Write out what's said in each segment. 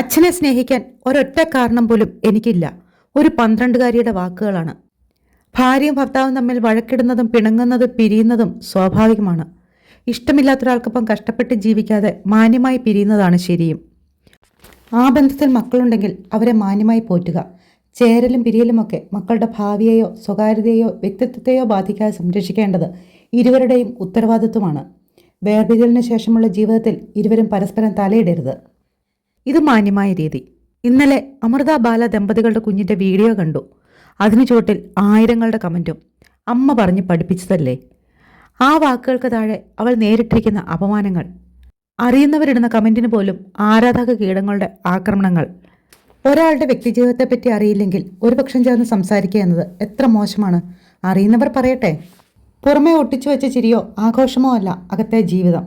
അച്ഛനെ സ്നേഹിക്കാൻ ഒരൊറ്റ കാരണം പോലും എനിക്കില്ല. ഒരു പന്ത്രണ്ടുകാരിയുടെ വാക്കുകളാണ്. ഭാര്യയും ഭർത്താവും തമ്മിൽ വഴക്കിടുന്നതും പിണങ്ങുന്നതും പിരിയുന്നതും സ്വാഭാവികമാണ്. ഇഷ്ടമില്ലാത്തൊരാൾക്കൊപ്പം കഷ്ടപ്പെട്ട് ജീവിക്കാതെ മാന്യമായി പിരിയുന്നതാണ് ശരിയും. ആ ബന്ധത്തിൽ മക്കളുണ്ടെങ്കിൽ അവരെ മാന്യമായി പോറ്റുക. ചേരലും പിരിയലുമൊക്കെ മക്കളുടെ ഭാവിയെയോ സ്വകാര്യതയെയോ വ്യക്തിത്വത്തെയോ ബാധിക്കാതെ സംരക്ഷിക്കേണ്ടത് ഇരുവരുടെയും ഉത്തരവാദിത്വമാണ്. വേർപിരിയലിന് ശേഷമുള്ള ജീവിതത്തിൽ ഇരുവരും പരസ്പരം തലയിടരുത്. ഇത് മാന്യമായ രീതി. ഇന്നലെ അമൃത ബാല ദമ്പതികളുടെ കുഞ്ഞിന്റെ വീഡിയോ കണ്ടു. അതിനു ചുവട്ടിൽ ആയിരങ്ങളുടെ കമന്റും അമ്മ പറഞ്ഞ് പഠിപ്പിച്ചതല്ലേ? ആ വാക്കുകൾക്ക് താഴെ അവൾ നേരിട്ടിരിക്കുന്ന അപമാനങ്ങൾ. അറിയുന്നവരിടുന്ന കമന്റിന് പോലും ആരാധക കീടങ്ങളുടെ ആക്രമണങ്ങൾ. ഒരാളുടെ വ്യക്തിജീവിതത്തെപ്പറ്റി അറിയില്ലെങ്കിൽ ഒരു പക്ഷം ചേർന്ന് സംസാരിക്കുക എന്നത് എത്ര മോശമാണ്. അറിയുന്നവർ പറയട്ടെ. പുറമേ ഒട്ടിച്ചു വെച്ച ചിരിയോ ആഘോഷമോ അല്ല അകത്തെ ജീവിതം.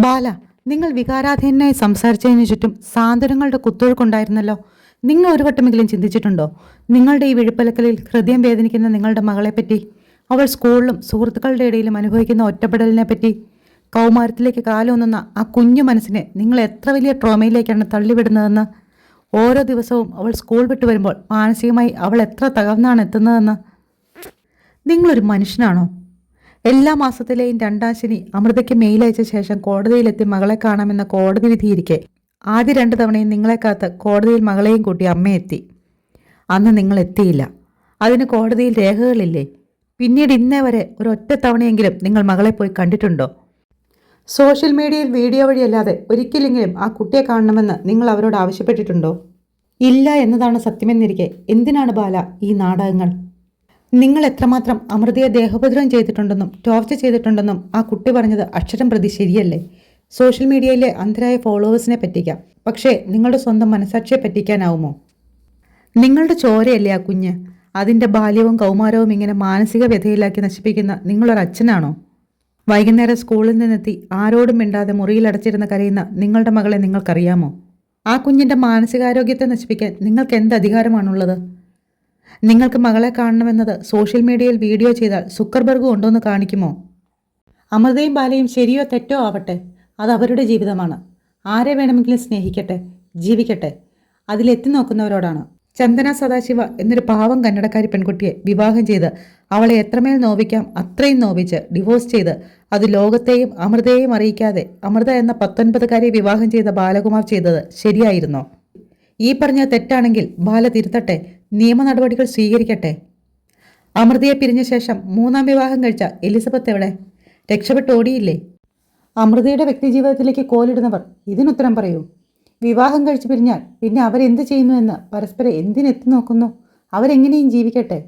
ബാല നിങ്ങൾ വികാരാധീനായി സംസാരിച്ചതിന് ചുറ്റും സാന്ത്വനങ്ങളുടെ കുത്തൊഴുക്കുണ്ടായിരുന്നല്ലോ നിങ്ങൾ ഒരു വട്ടമെങ്കിലും ചിന്തിച്ചിട്ടുണ്ടോ? നിങ്ങളുടെ ഈ വിഴുപ്പലക്കലിൽ ഹൃദയം വേദനിക്കുന്ന നിങ്ങളുടെ മകളെപ്പറ്റി അവൾ സ്കൂളിലും സുഹൃത്തുക്കളുടെ ഇടയിലും അനുഭവിക്കുന്ന ഒറ്റപ്പെടലിനെ പറ്റി കൗമാരത്തിലേക്ക് കാലൊന്നുന്ന ആ കുഞ്ഞു മനസ്സിനെ നിങ്ങൾ എത്ര വലിയ ട്രോമയിലേക്കാണ് തള്ളിവിടുന്നതെന്ന്? ഓരോ ദിവസവും അവൾ സ്കൂൾ വിട്ടു വരുമ്പോൾ മാനസികമായി അവൾ എത്ര തകർന്നാണ് എത്തുന്നതെന്ന്? നിങ്ങളൊരു മനുഷ്യനാണോ? എല്ലാ മാസത്തിലെയും രണ്ടാം ശനി അമൃതയ്ക്ക് മെയിൽ അയച്ച ശേഷം കോടതിയിലെത്തി മകളെ കാണാമെന്ന കോടതി വിധിയിരിക്കെ. ആദ്യ രണ്ട് തവണയും നിങ്ങളെ കാത്ത് കോടതിയിൽ മകളെയും കൂട്ടി അമ്മയെത്തി അന്ന് നിങ്ങൾ എത്തിയില്ല. അതിന് കോടതിയിൽ രേഖകളില്ലേ? പിന്നീട് ഇന്നേ വരെ ഒരൊറ്റ തവണയെങ്കിലും നിങ്ങൾ മകളെ പോയി കണ്ടിട്ടുണ്ടോ? സോഷ്യൽ മീഡിയയിൽ വീഡിയോ വഴിയല്ലാതെ ഒരിക്കലെങ്കിലും ആ കുട്ടിയെ കാണണമെന്ന് നിങ്ങൾ അവരോട് ആവശ്യപ്പെട്ടിട്ടുണ്ടോ? ഇല്ല എന്നതാണ് സത്യമെന്നിരിക്കെ. എന്തിനാണ് ബാല ഈ നാടകങ്ങൾ? നിങ്ങൾ എത്രമാത്രം അമൃതയെ ദേഹോപദ്രവം ചെയ്തിട്ടുണ്ടെന്നും ടോർച്ചർ ചെയ്തിട്ടുണ്ടെന്നും ആ കുട്ടി പറഞ്ഞത് അക്ഷരം പ്രതി ശരിയല്ലേ? സോഷ്യൽ മീഡിയയിലെ അന്ധരായ ഫോളോവേഴ്സിനെ പറ്റിക്കാം. പക്ഷേ നിങ്ങളുടെ സ്വന്തം മനസാക്ഷിയെ പറ്റിക്കാനാവുമോ? നിങ്ങളുടെ ചോരയല്ലേ ആ കുഞ്ഞ്? അതിന്റെ ബാല്യവും കൗമാരവും ഇങ്ങനെ മാനസിക വ്യഥയിലാക്കി നശിപ്പിക്കുന്ന നിങ്ങളൊരു അച്ഛനാണോ വൈകുന്നേരം സ്കൂളിൽ നിന്നെത്തി ആരോടും മിണ്ടാതെ മുറിയിലടച്ചിരുന്ന് കരയുന്ന നിങ്ങളുടെ മകളെ നിങ്ങൾക്കറിയാമോ? ആ കുഞ്ഞിന്റെ മാനസികാരോഗ്യത്തെ നശിപ്പിക്കാൻ നിങ്ങൾക്ക് എന്ത് അധികാരമാണുള്ളത്? നിങ്ങൾക്ക് മകളെ കാണണമെന്നത് സോഷ്യൽ മീഡിയയിൽ വീഡിയോ ചെയ്താൽ സുക്കർബർഗ് കൊണ്ടുവന്ന് കാണിക്കുമോ? അമൃതയും ബാലയും ശരിയോ തെറ്റോ ആവട്ടെ അത് അവരുടെ ജീവിതമാണ്. ആരെ വേണമെങ്കിലും സ്നേഹിക്കട്ടെ ജീവിക്കട്ടെ. അതിലെത്തി നോക്കുന്നവരോടാണ്. ചന്ദന സദാശിവ എന്നൊരു പാവം കന്നഡക്കാരി പെൺകുട്ടിയെ വിവാഹം ചെയ്ത് അവളെ എത്രമേൽ നോവിക്കാം അത്രയും നോവിച്ച് ഡിവോഴ്സ് ചെയ്ത് അത് ലോകത്തെയും അമൃതയെയും അറിയിക്കാതെ അമൃത എന്ന പത്തൊൻപതുകാരിയെ വിവാഹം ചെയ്ത ബാലകുമാർ ചെയ്തത് ശരിയായിരുന്നോ? ഈ പറഞ്ഞ തെറ്റാണെങ്കിൽ ബാല തിരുത്തട്ടെ നിയമ നടപടികൾ സ്വീകരിക്കട്ടെ? അമൃതയെ പിരിഞ്ഞ ശേഷം മൂന്നാം വിവാഹം കഴിച്ച എലിസബത്ത് എവിടെ? രക്ഷപ്പെട്ട് ഓടിയില്ലേ? അമൃതയുടെ വ്യക്തിജീവിതത്തിലേക്ക് കോലിടുന്നവർ ഇതിനുത്തരം പറയൂ. വിവാഹം കഴിച്ചു പിരിഞ്ഞാൽ പിന്നെ അവരെന്ത് ചെയ്യുന്നു എന്ന് പരസ്പരം എന്തിനെത്തി നോക്കുന്നു? അവരെങ്ങനെയും ജീവിക്കട്ടെ.